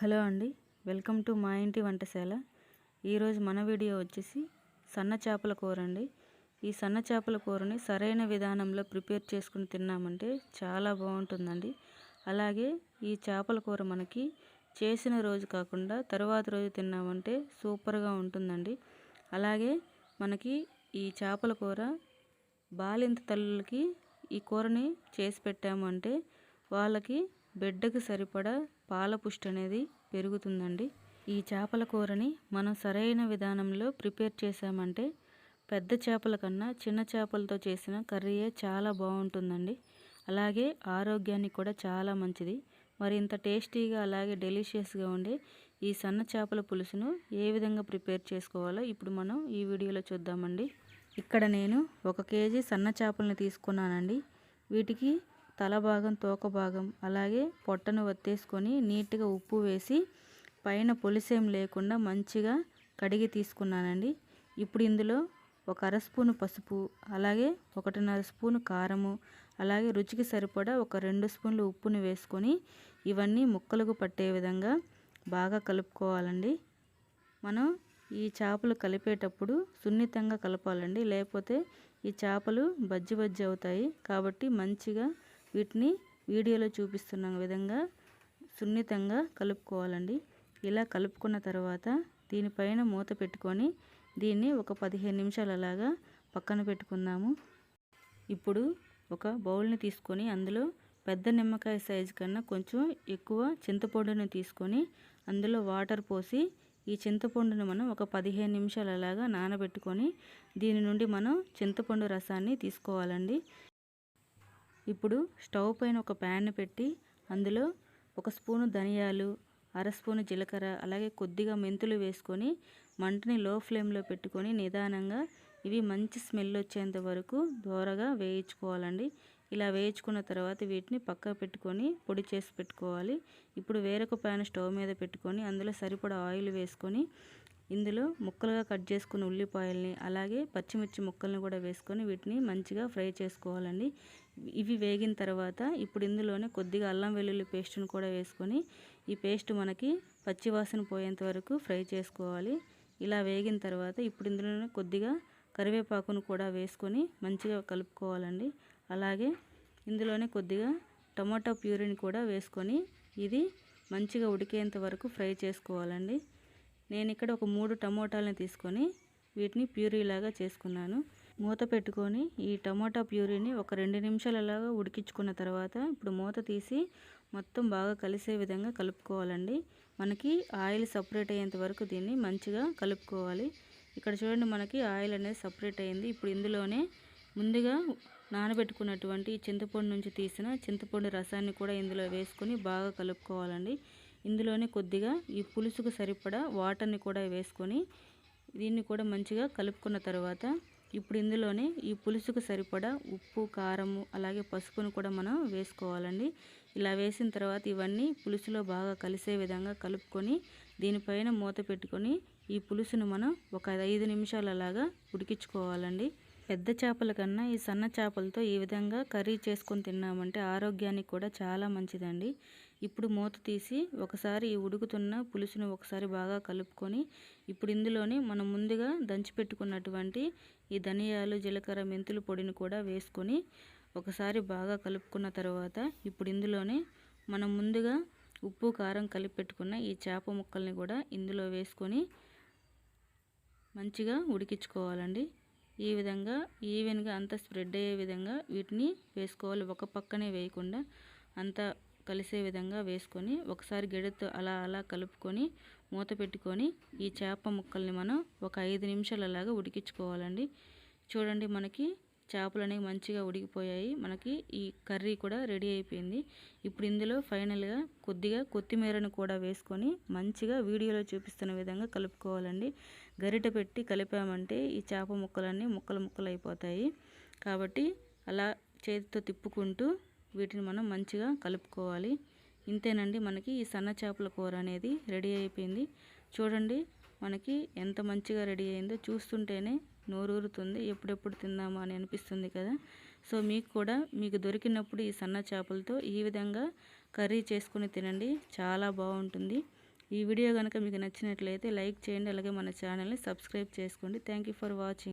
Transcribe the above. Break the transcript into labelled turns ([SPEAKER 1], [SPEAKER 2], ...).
[SPEAKER 1] Hello అండి welcome to మా ఇంటి వంటశాల. ఈరోజు మన వీడియో వచ్చేసి సన్న చేపల కూర అండి. ఈ సన్న చేపల కూరని సరైన విధానంలో ప్రిపేర్ చేసుకుని తిన్నామంటే చాలా బాగుంటుందండి. అలాగే ఈ చేపల కూర మనకి చేసిన రోజు కాకుండా తర్వాత రోజు తిన్నామంటే సూపర్గా ఉంటుందండి. అలాగే మనకి ఈ చేపల కూర బాలింత తల్లులకి ఈ కూరని చేసి పెట్టాము అంటే వాళ్ళకి బిడ్డకు సరిపడా పాల పుష్టి అనేది పెరుగుతుందండి. ఈ చేపల కూరని మనం సరైన విధానంలో ప్రిపేర్ చేసామంటే పెద్ద చేపల కన్నా చిన్న చేపలతో చేసిన కర్రీయే చాలా బాగుంటుందండి. అలాగే ఆరోగ్యానికి కూడా చాలా మంచిది. మరి ఇంత టేస్టీగా అలాగే డెలిషియస్గా ఉండే ఈ సన్న చేపల పులుసును ఏ విధంగా ప్రిపేర్ చేసుకోవాలో ఇప్పుడు మనం ఈ వీడియోలో చూద్దామండి. ఇక్కడ నేను ఒక కేజీ సన్న చేపలను తీసుకున్నానండి. వీటికి తల భాగం తోక భాగం అలాగే పొట్టను వత్తేసుకొని నీట్గా ఉప్పు వేసి పైన పొలిసేం లేకుండా మంచిగా కడిగి తీసుకున్నానండి. ఇప్పుడు ఇందులో ఒక అర స్పూను పసుపు అలాగే ఒకటిన్నర స్పూను కారము అలాగే రుచికి సరిపడా ఒక రెండు స్పూన్లు ఉప్పును వేసుకొని ఇవన్నీ ముక్కలకు పట్టే విధంగా బాగా కలుపుకోవాలండి. మనం ఈ చేపలు కలిపేటప్పుడు సున్నితంగా కలపాలండి. లేకపోతే ఈ చేపలు బజ్జి బజ్జి అవుతాయి కాబట్టి మంచిగా వీటిని వీడియోలో చూపిస్తున్న విధంగా సున్నితంగా కలుపుకోవాలండి. ఇలా కలుపుకున్న తర్వాత దీనిపైన మూత పెట్టుకొని దీన్ని ఒక పదిహేను నిమిషాలు అలాగా పక్కన పెట్టుకుందాము. ఇప్పుడు ఒక బౌల్ని తీసుకొని అందులో పెద్ద నిమ్మకాయ సైజు కన్నా కొంచెం ఎక్కువ చింతపండుని తీసుకొని అందులో వాటర్ పోసి ఈ చింతపండును మనం ఒక పదిహేను నిమిషాలు అలాగా నానబెట్టుకొని దీని నుండి మనం చింతపండు రసాన్ని తీసుకోవాలండి. ఇప్పుడు స్టవ్ పైన ఒక ప్యాన్ పెట్టి అందులో ఒక స్పూను ధనియాలు అర స్పూను జీలకర్ర అలాగే కొద్దిగా మెంతులు వేసుకొని మంటని లో ఫ్లేమ్లో పెట్టుకొని నిదానంగా ఇవి మంచి స్మెల్ వచ్చేంత వరకు దోరగా వేయించుకోవాలండి. ఇలా వేయించుకున్న తర్వాత వీటిని పక్క పెట్టుకొని పొడి చేసి పెట్టుకోవాలి. ఇప్పుడు వేరొక ప్యాన్ స్టవ్ మీద పెట్టుకొని అందులో సరిపడా ఆయిల్ వేసుకొని ఇందులో ముక్కలుగా కట్ చేసుకున్న ఉల్లిపాయల్ని అలాగే పచ్చిమిర్చి ముక్కల్ని కూడా వేసుకొని వీటిని మంచిగా ఫ్రై చేసుకోవాలండి. ఇవి వేగిన తర్వాత ఇప్పుడు ఇందులోనే కొద్దిగా అల్లం వెల్లుల్లి పేస్ట్ను కూడా వేసుకొని ఈ పేస్ట్ మనకి పచ్చివాసన పోయేంత వరకు ఫ్రై చేసుకోవాలి. ఇలా వేగిన తర్వాత ఇప్పుడు ఇందులోనే కొద్దిగా కరివేపాకును కూడా వేసుకొని మంచిగా కలుపుకోవాలండి. అలాగే ఇందులోనే కొద్దిగా టమాటా ప్యూరీని కూడా వేసుకొని ఇది మంచిగా ఉడికేంత వరకు ఫ్రై చేసుకోవాలండి. నేను ఇక్కడ ఒక మూడు టమోటాలను తీసుకొని వీటిని ప్యూరీలాగా చేసుకున్నాను. మూత పెట్టుకొని ఈ టమోటా ప్యూరీని ఒక రెండు నిమిషాలలాగా ఉడికించుకున్న తర్వాత ఇప్పుడు మూత తీసి మొత్తం బాగా కలిసే విధంగా కలుపుకోవాలండి. మనకి ఆయిల్ సపరేట్ అయ్యేంత వరకు దీన్ని మంచిగా కలుపుకోవాలి. ఇక్కడ చూడండి మనకి ఆయిల్ అనేది సపరేట్ అయింది ఇప్పుడు ఇందులోనే ముందుగా నానబెట్టుకున్నటువంటి చింతపండు నుంచి తీసిన చింతపండు రసాన్ని కూడా ఇందులో వేసుకొని బాగా కలుపుకోవాలండి. ఇందులోనే కొద్దిగా ఈ పులుసుకు సరిపడా వాటర్ని కూడా వేసుకొని దీన్ని కూడా మంచిగా కలుపుకున్న తర్వాత ఇప్పుడు ఇందులోనే ఈ పులుసుకు సరిపడా ఉప్పు కారము అలాగే పసుపును కూడా మనం వేసుకోవాలండి. ఇలా వేసిన తర్వాత ఇవన్నీ పులుసులో బాగా కలిసే విధంగా కలుపుకొని దీనిపైన మూత పెట్టుకొని ఈ పులుసును మనం ఒక ఐదు నిమిషాలు అలాగా ఉడికించుకోవాలండి. పెద్ద చేపల కన్నా ఈ సన్న చేపలతో ఈ విధంగా కర్రీ చేసుకొని తిన్నామంటే ఆరోగ్యానికి కూడా చాలా మంచిదండి. ఇప్పుడు మూత తీసి ఒకసారి ఈ ఉడుకుతున్న పులుసును ఒకసారి బాగా కలుపుకొని ఇప్పుడు ఇందులోనే మనం ముందుగా దంచిపెట్టుకున్నటువంటి ఈ ధనియాలు జీలకర్ర మెంతుల పొడిని కూడా వేసుకొని ఒకసారి బాగా కలుపుకున్న తర్వాత ఇప్పుడు ఇందులోనే మనం ముందుగా ఉప్పు కారం కలిపి పెట్టుకున్న ఈ చేప ముక్కల్ని కూడా ఇందులో వేసుకొని మంచిగా ఉడికించుకోవాలండి. ఈ విధంగా ఈవెన్గా అంతా స్ప్రెడ్ అయ్యే విధంగా వీటిని వేసుకోవాలి. ఒక పక్కనే వేయకుండా అంతా కలిసే విధంగా వేసుకొని ఒకసారి గెడతో అలా అలా కలుపుకొని మూత పెట్టుకొని ఈ చేప ముక్కల్ని మనం ఒక ఐదు నిమిషాలు అలాగా ఉడికించుకోవాలండి. చూడండి మనకి చేపలు అనేవి మంచిగా ఉడికిపోయాయి. మనకి ఈ కర్రీ కూడా రెడీ అయిపోయింది. ఇప్పుడు ఇందులో ఫైనల్గా కొద్దిగా కొత్తిమీరను కూడా వేసుకొని మంచిగా వీడియోలో చూపిస్తున్న విధంగా కలుపుకోవాలండి. గరిట పెట్టి కలిపామంటే ఈ చేప ముక్కలన్నీ ముక్కలు ముక్కలు అయిపోతాయి. కాబట్టి అలా చేతితో తిప్పుకుంటూ వీటిని మనం మంచిగా కలుపుకోవాలి. ఇంతేనండి మనకి ఈ సన్న చేపల కూర అనేది రెడీ అయిపోయింది. చూడండి మనకి ఎంత మంచిగా రెడీ అయిందో చూస్తుంటేనే నోరూరుతుంది. ఎప్పుడెప్పుడు తిందామా అని అనిపిస్తుంది కదా. సో మీకు కూడా మీకు దొరికినప్పుడు ఈ సన్న చేపలతో ఈ విధంగా కర్రీ చేసుకుని తినండి. చాలా బాగుంటుంది. ఈ వీడియో కనుక మీకు నచ్చినట్లయితే లైక్ చేయండి. అలాగే మన ఛానల్ని సబ్స్క్రైబ్ చేసుకోండి. Thank you for watching